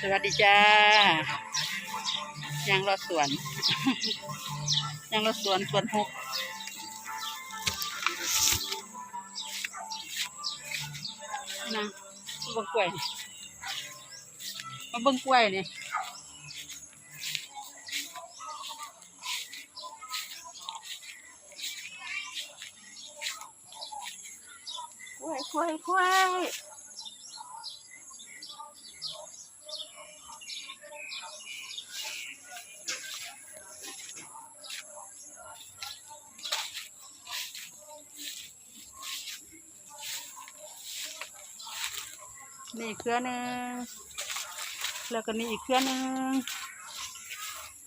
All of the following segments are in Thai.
สวัสดีจ้ายังรอสวนยังรอสวนสวนหกนะมาเบิ่งกล้วยมาเบิ่งกล้วยนี่กล้วยกล้วยกล้วย นี่เครือหนึ่งแล้วก็นี่อีกเครือหนึ่ง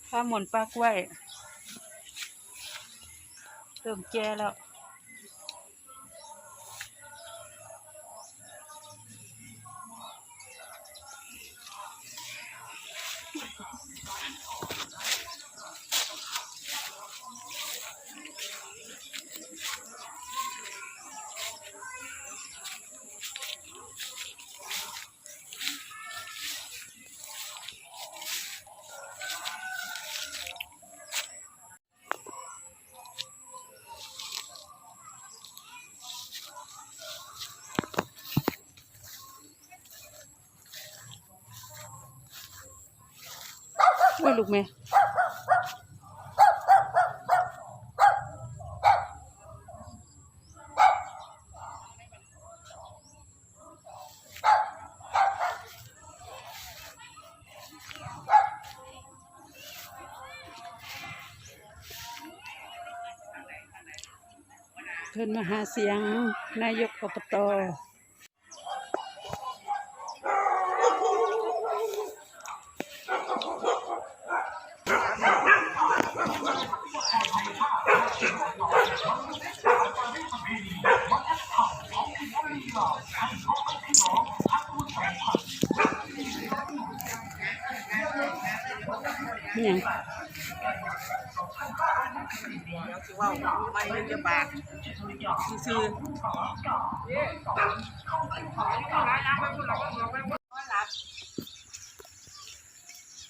ข้าวหมุนปลากล้วยเริ่มแก่แล้ว ยลูกแม่เพิ่นมาหาเสียงนายกอบต นี่ยังสิว่าไม่เงินจะบาทซื้อ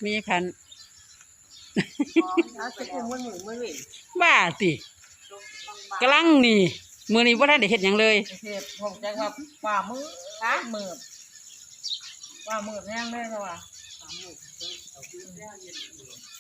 มีคันถ้าจะเป็นมือหนึ่งมือหนึ่งบ้าติกำลังนี่มือนี้ว่าท่านได้เห็ดหยังเลยเทพผมจะว่าฝ่ามือนะมือฝ่ามือแห้งได้แล้วว่ะฝ่ามือ 就是这样的。名字